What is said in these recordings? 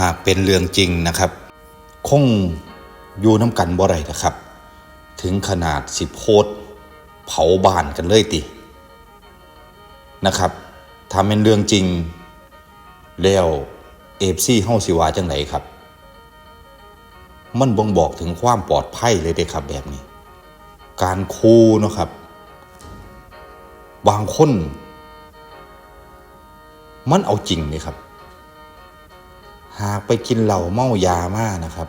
หากเป็นเรื่องจริงนะครับ คงอยู่น้ำกันบ่ไรนะครับ ถึงขนาดสิโพดเผาบ้านกันเลยตินะครับถ้าเป็นเรื่องจริง แล้วเอฟซีเฮาสิวาจังไหนครับ มันบ่งบอกถึงความปลอดภัยเลยเด้ครับแบบนี้ การคูนะครับ บางคน มันเอาจริงเลยครับ หากไปกินเหล้าเมายามานะครับ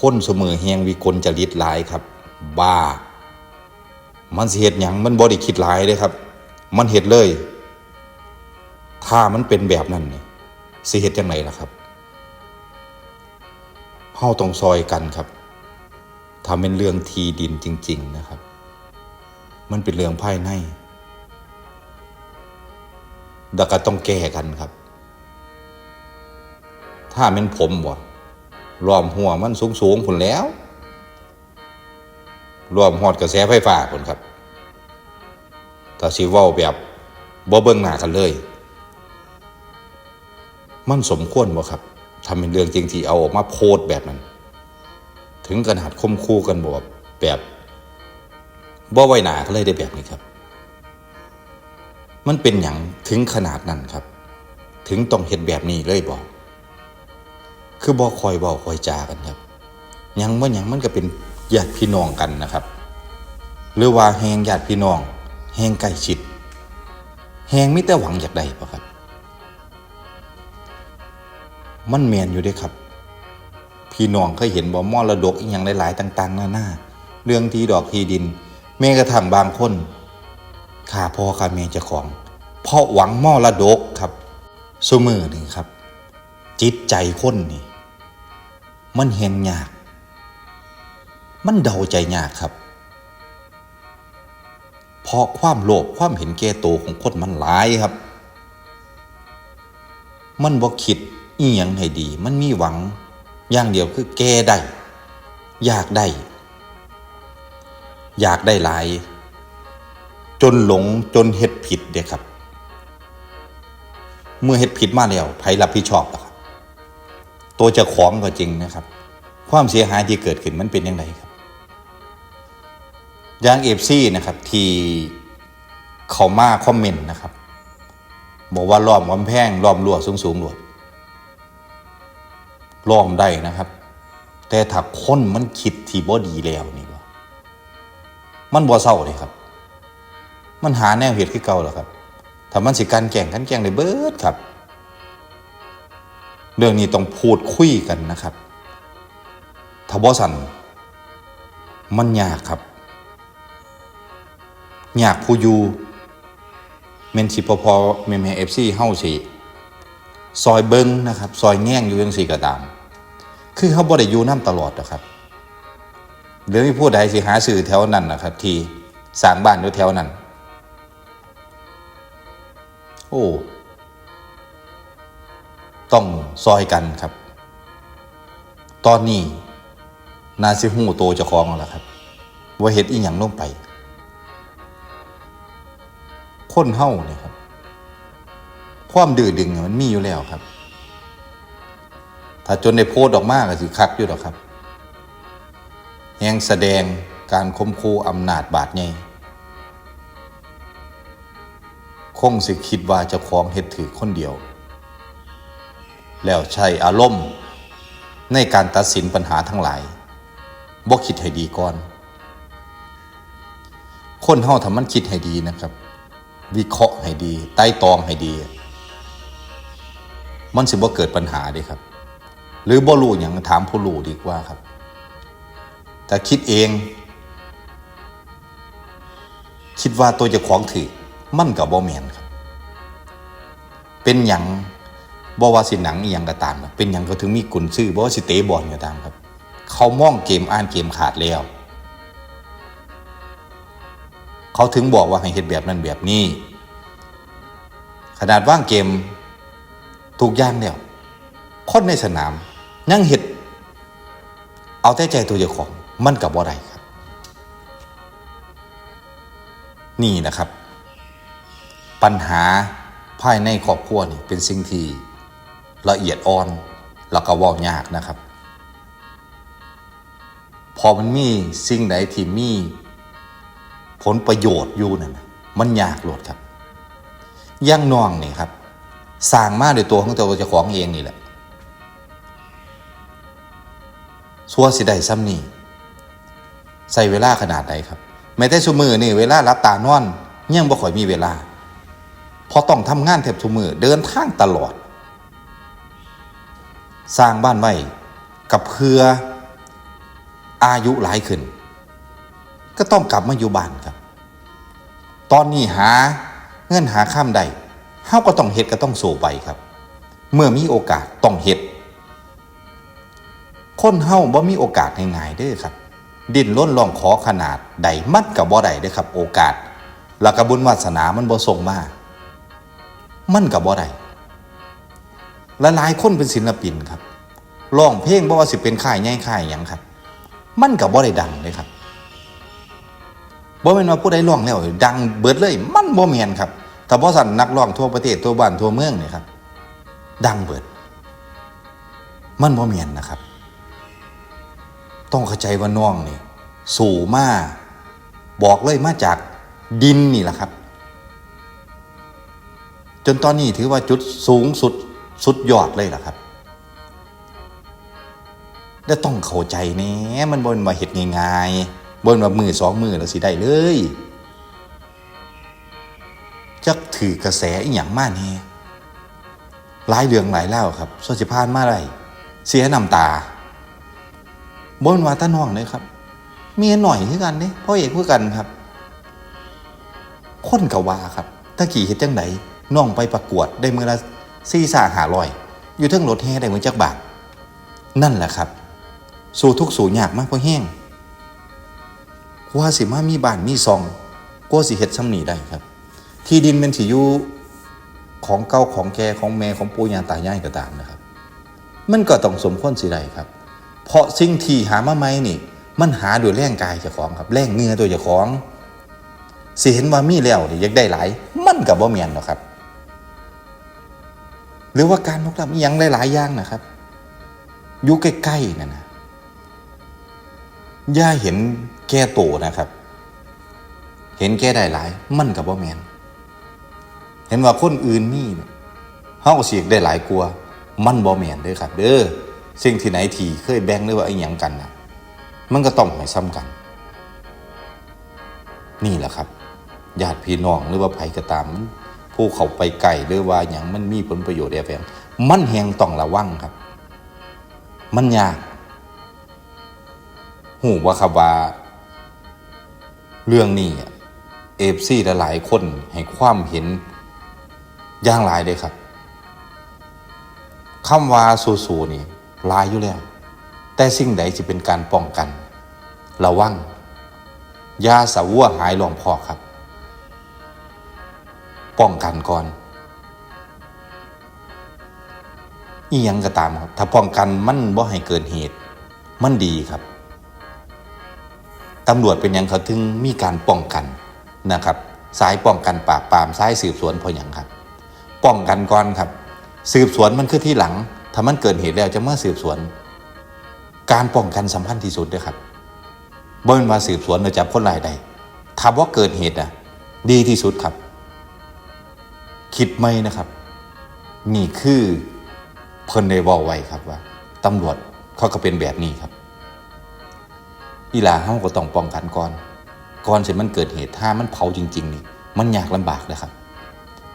คนเสมอแหงวิกลจริตหลายครับ บ้า มันสิเหตุหยังมันบ่ได้คิดหลายเลยครับ มันเหตุเลย ถ้ามันเป็นแบบนั้นเนี่ยสิเหตุยังไงล่ะครับเฮาต้องซอยกันครับถ้าเป็นเรื่องทีดินจริง ๆนะครับ มันเป็นเรื่องภายในดักก็ต้องแก้กันครับ ถ้าเป็นผมบ่ล้อมหัวมันสูงสูงผลแล้วล้อมหอดกระแสไฟฟ้าผลครับถ้าสิว้าแบบบ่เบิ่งหน้ากันเลย มันสมควรบ่ครับทำเป็นเรื่องจริงที่เอาออกมาโพสแบบนั้น ถึงขนาดคมคู่กันบ่แบบบ่ไว้หนากันเลยได้แบบนี้ครับ มันเป็นอย่างถึงขนาดนั้นครับ ถึงต้องเห็นแบบนี้เลยบอก คือบอคอยบอคอยจากันครับยังว่ายังมันก็เป็นญาติพี่น้องกันนะครับ หรือว่าแหงญาติพี่น้อง แหงใกล้ชิดแหงมิแต่หวังอยากได้ปะครับ มันเมียนอยู่ด้วยครับ พี่น้องเคยเห็นบ่มอระดกอีกอย่างหลายๆต่าง ๆ หน้าหน้าเรื่องที่ดอกที่ดินแม้กระทั่งบางคนข้าพ่อข้าแม่เจ้าของเพราะหวังมอระดกครับสมือนี่ครับ จิตใจคนนี่ มันเห็นยาก มันเดาใจยากครับ เพราะความโลภความเห็นแก่ตัวของคนมันหลายครับ มันบ่คิดอีหยังให้ดี มันมีหวังอย่างเดียวคือแก้ได้ อยากได้ อยากได้หลาย จนหลงจนเฮ็ดผิดเด้ครับ เมื่อเฮ็ดผิดมาแล้วไผรับผิดชอบล่ะครับ ตัวเจ้าของก็จริงนะครับ ความเสียหายที่เกิดขึ้นมันเป็นยังไงครับอย่างเอฟซีนะครับที่เขามาคอมเมนต์นะครับบอกว่าล้อมกำแพงล้อมรั้วสูงสูงรั้วล้อมได้นะครับ แต่ถ้าคนมันคิดที่บ่ดีแล้วนี่ว่ามันบ่เศร้าเลยครับ มันหาแนวเหตุคือเก่าแล้วครับถ้ามันสิการแก่งกันแก่งได้เบิดครับ เรื่องนี้ต้องพูดคุยกันนะครับถ้าบ่สันมันยากครับ ยากผู้อยู่เมนสิพอพอแม่แม่เอฟซีเฮาสิซอยเบิงนะครับ ซอยแง่งอยู่ยังสี่ก็ตาม คือเขาบ่ได้อยู่น้ำตลอดนะครับเดี๋ยวมีผู้ใดสิหาสื่อแถวนั้นนะครับ ที่สร้างบ้านอยู่แถวนั้น โอ้ ต้องซอยกันครับ ตอนนี้นาซิหูโตจะคลองแล้วครับ ว่าเฮ็ดอีหยังลงไป คนเฮ้าเนี่ยครับ ความดื้อดึงเนี่ยมันมีอยู่แล้วครับ ถ้าจนได้โพสต์ออกมากก็สิคักอยู่หรอกครับแหงแสดงการคมคูอำนาจบาดใหญ่คงสิคิดว่าจะคลองเฮ็ดถือคนเดียว แล้วใช้อารมณ์ ในการตัดสินปัญหาทั้งหลายบ่คิดให้ดีก่อน คนเฮาทำมันคิดให้ดีนะครับ วิเคราะห์ให้ดีใต้ตองให้ดี มันสิบ่เกิดปัญหาเด้ครับ หรือบ่รู้อย่างถามผู้รู้ดีกว่าครับ แต่คิดเอง คิดว่าตัวจ้าของถือมันกับบ่แมนครับ เป็นอย่าง บ่ว่าสิหนังอหย่างก็ตามเป็นอย่างเขาถึงมีกุนซื่อบ่ว่าสิเตะบอลก็ตามครับ เขามองเกมอ่านเกมขาดแล้ว เขาถึงบอกว่าให้เฮ็ดแบบนั้นแบบนี้ ขนาดว่างเกมทุกอย่างแล้วคนในสนามยังเฮ็ดเอาแต่ใจตัวเจ้าของมันกับบ่ได้ครับ นี่นะครับ ปัญหาภายในครอบครัวนี่เป็นสิ่งที่ ละเอียดอ่อน แล้วก็ว่ายากนะครับ พอมันมีสิ่งใดที่มีผลประโยชน์อยู่นั่นมันยากโหลดครับย่างน้องนี่ครับสร้างมาโดยตัวของตัวเจ้าของเองนี่แหละสัวสิได้ซ้ำนี่ใส่เวลาขนาดใดครับแม้แต่ชุมือนี่เวลารับตานอนยังบ่ค่อยมีเวลาพราะต้องทำงานแทบชุมือเดินทางตลอด สร้างบ้านไว้กับเพื่ออายุหลายขึ้น ก็ต้องกลับมาอยู่บ้านครับ ตอนนี้หาเงินหาข้ามใดเฮาก็ต้องเฮ็ดก็ต้องสู้ไปครับ เมื่อมีโอกาสต้องเฮ็ดคนเฮาบ่มีโอกาสง่ายๆเด้อครับดินล้นลองขอขนาดใดมันก็บ่ได้เด้อครับ โอกาสแล้วก็บุญวาสนามันบ่ส่งมา มันก็บ่ได้ และหลายคนเป็นศิลปินครับร้องเพลงบ่ว่าสิเป็นค่ายใหญ่ค่ายหยังครับ มันก็บ่ได้ดังเลยครับบ่แม่นว่าผู้ใดร้องแล้วดังเบิดเลย มันบ่แม่นครับถ้าบ่สั่นนักร้องทั่วประเทศทั่วบ้านทั่วเมืองนี่ครับ ดังเบิด มันบ่แม่นนะครับ ต้องเข้าใจว่าน้องนี่สู่มาบอกเลยมาจากดินนี่แหละครับ จนตอนนี้ถือว่าจุดสูงสุด สุดยอดเลยล่ะครับแล้วต้องเข้าใจแน่มันบนมาเห็ดง่ายๆบนมามือสองมือแล้วสิได้เลยจักถือกระแสอีหยังมากนี่หลายเรื่องหลายเล่าครับส่วนสิพานมาไรเสียน้ำตาบนว่าตาน้องเลยครับ เมียหน่อยคือกันเนี่ยพ่อเอกคือกันครับ คนกว่าครับตะกี้เฮ็ดจังไดน้องไปประกวดได้มือละ ซี่สาหาลอย อยู่ทั้งรถแห่ได้มือจักบาท นั่นแหละครับ สู่ทุกสู่ยากมากกว่าแห้งกว่าสิมามีบ้านมีซองกว่าสิเฮ็ดซ้ำนีได้ครับ ที่ดินเป็นสิอยู่ของเก่าของแกของแม่ของปู่ย่าตายายก็ตามนะครับ มันก็ต้องสมควรสิได้ครับ เพราะสิ่งที่หามาใหม่นี่ มันหาด้วยแรงกายเจ้าของครับแรงเงื่อตัวเจ้าของสิเห็นว่ามีแล้วนี่อยากได้หลาย มันกับบ่าเมียนหรอกครับ หรือว่าการลุกล้ำอีหยังหลายๆอย่างนะครับอยู่ใกล้ๆนั่นนะย่าเห็นแก่โตนะครับ เห็นแก่ได้หลาย มันกับบ่แมนเห็นว่าคนอื่นมีเนี่เฮาก็สิอยกได้หลายกลัว มันบ่แมนเด้อครับ เด้อสิ่งที่ไหนที่เคยแบ่งหรือว่าอีหยังกันนะมันก็ต้องให้ซ้ำกัน นี่แหละครับญาติพี่น้องหรือว่าไผก็ตามมัน ผู้เขาไปไกลหรือว่าอย่างมันมีผลประโยชน์แอบแฝงมันแหงต้องระวังครับ มันยากหูว่าครับว่า เรื่องนี้เอฟซีหลายคนให้ความเห็นย่างหลายเลยครับคำว่าสู้ๆนี่ลายอยู่แล้ว แต่สิ่งใดจะเป็นการป้องกัน ระวังยาสะวัวหายหลวงพ่อครับ ป้องกันก่อนอียังก็ตามครับ ถ้าป้องกันมันบ่ให้เกิดเหตุ มันดีครับ ตำรวจเป็นยังเขาถึงมีการป้องกันนะครับ สายป้องกันปราบปรามสายสืบสวนพราะหยังครับ ป้องกันก่อนครับ สืบสวนมันคือที่หลัง ถ้ามันเกิดเหตุแล้วจะมาสืบสวน การป้องกันสำคัญที่สุดเลยครับเบิ้ลมาสืบสวนเราจับคนรายใดถาว่าเกิดเหตุอะ ดีที่สุดครับ คิดไหมนะครับ นี่คือเพิ่นได้บอกไว้ครับว่าตำรวจเขาก็เป็นแบบนี้ครับ อีหลาเฮาก็ต้องป้องกันก่อนก่อนเสิมันเกิดเหตุถ้ามันเผาจริง ๆ นี่ มันยากลำบากนะครับ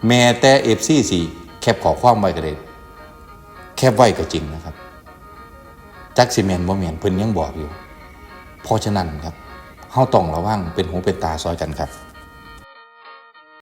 แม้แต่เอฟซีสี่แคปขอความไว้ก็ได้แคปไว้ก็จริงนะครับจักซีเมนบ่เมียนเพิ่นยังบอกอยู่เพราะฉะนั้นครับเฮาต้องระวังเป็นหูเป็นตาซอยกันครับ